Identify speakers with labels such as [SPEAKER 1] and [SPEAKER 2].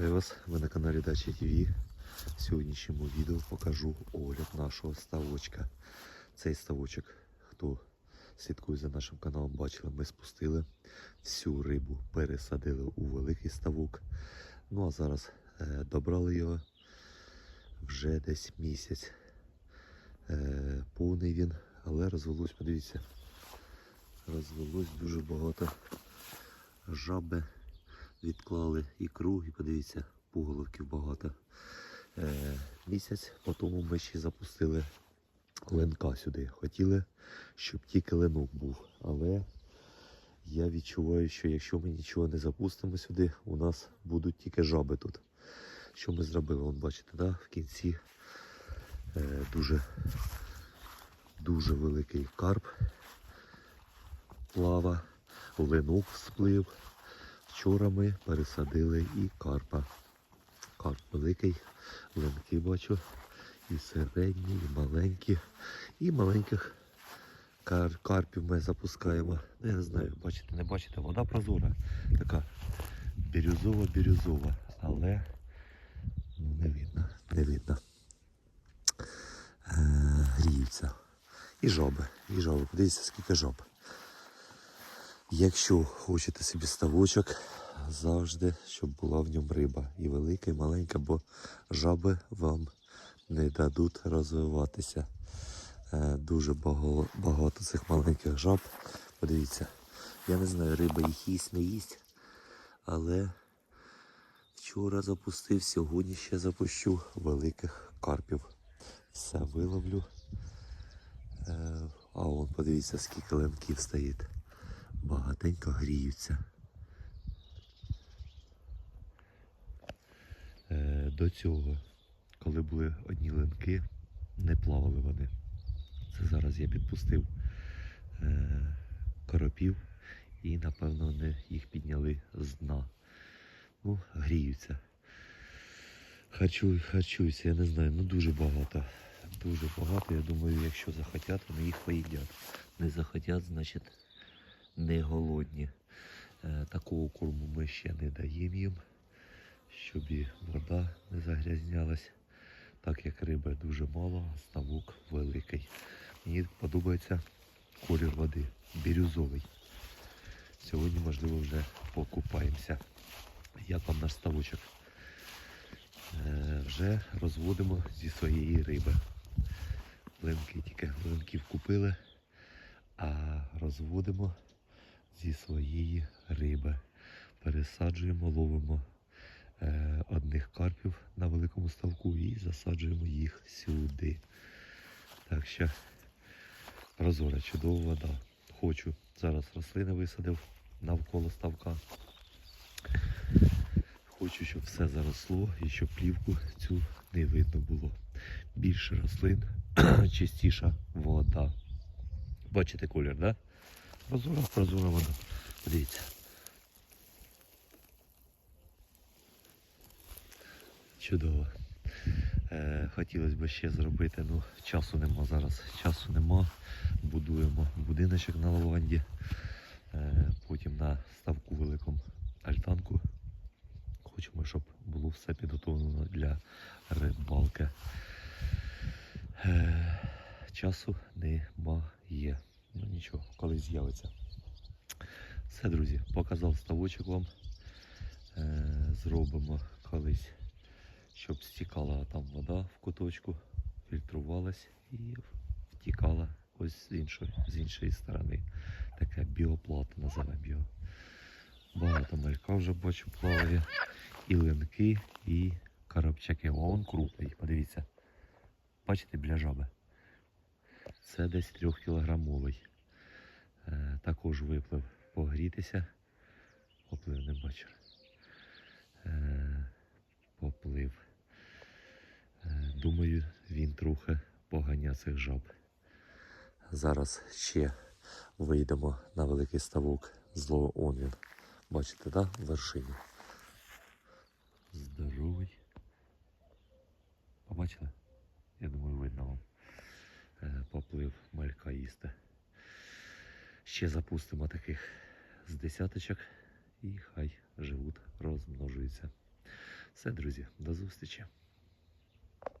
[SPEAKER 1] Вітаю вас, ви на каналі Дача ТВ. В сьогоднішньому відео покажу огляд нашого ставочка. Цей ставочок, хто слідкує за нашим каналом, бачили, ми спустили всю рибу, пересадили у великий ставок. Ну а зараз е, добрали його вже десь місяць. Е, повний він, але розвелось, подивіться, розвелось дуже багато жаби відклали ікру і подивіться, пуголовків багато. Е, місяць по тому ми ще запустили ленка сюди. Хотіли, щоб тільки ленок був. Але я відчуваю, що якщо ми нічого не запустимо сюди, у нас будуть тільки жаби тут. Що ми зробили? Вон бачите, да? в кінці е, дуже, дуже великий карп плава, ленок всплив. Вчора ми пересадили і карпа. Карп великий, ленки бачу. І середні, і маленькі. І маленьких кар- карпів ми запускаємо. Ну, не знаю, бачите, не бачите, вода прозора. Така бірюзова-бірюзова. Але ну, не видно, не видно. Е, гріються. І жаби, і жаби. Подивіться, скільки жаб. Якщо хочете собі ставочок, завжди, щоб була в ньому риба. І велика, і маленька, бо жаби вам не дадуть розвиватися. Е, Дуже багато, цих маленьких жаб. Подивіться, я не знаю, риба їх їсть, не їсть, але вчора запустив, сьогодні ще запущу великих карпів. Все виловлю. Е, А вон подивіться, скільки лемків стоїть багатенько гріються. Е, до цього, коли були одні линки, не плавали вони. Це зараз я підпустив е, коропів і, напевно, вони їх підняли з дна. Ну, гріються. Харчую, харчуються, я не знаю, ну дуже багато. Дуже багато. Я думаю, якщо захотять, вони їх поїдять. Не захотять, значить не голодні. Е, Такого корму ми ще не даємо їм, щоб і вода не загрязнялась. Так як риби дуже мало, а ставок великий. Мені подобається колір води, бірюзовий. Сьогодні, можливо, вже покупаємося. Як вам наш ставочок? Е, Вже розводимо зі своєї риби. Линки тільки линків купили, а розводимо зі своєї риби. Пересаджуємо, ловимо е, одних карпів на великому ставку і засаджуємо їх сюди. Так що прозора, чудова вода. Хочу. Зараз рослини висадив навколо ставка. Хочу, щоб все заросло і щоб плівку цю не видно було. Більше рослин, чистіша вода. Бачите колір, так? Да? Прозора, прозора вода. Подивіться. Чудово. Е, хотілося б ще зробити, ну часу нема зараз. Часу нема. Будуємо будиночок на лаванді. Е, потім на ставку великому альтанку. Хочемо, щоб було все підготовлено для рибалки. Е, часу немає. Нічого, колись з'явиться. Все, друзі, показав ставочок вам. Е, зробимо колись, щоб стікала там вода в куточку, фільтрувалась і втікала ось з іншої, з іншої сторони. Таке біоплата називаємо його. Багато малька вже бачу плаває. І линки, і коробчаки. О, он крупний, подивіться. Бачите, біля жаби. Це десь трьохкілограмовий. Також виплив погрітися. Поплив не бачу. Е, поплив. Е, думаю, він трохи поганя цих жаб. Зараз ще вийдемо на великий ставок зло он він. Бачите, да? В вершині. Здоровий. Побачили? Я думаю, видно вам. Е, Поплив малька їсти. Ще запустимо таких з десяточок і хай живуть, розмножуються. Все, друзі, до зустрічі.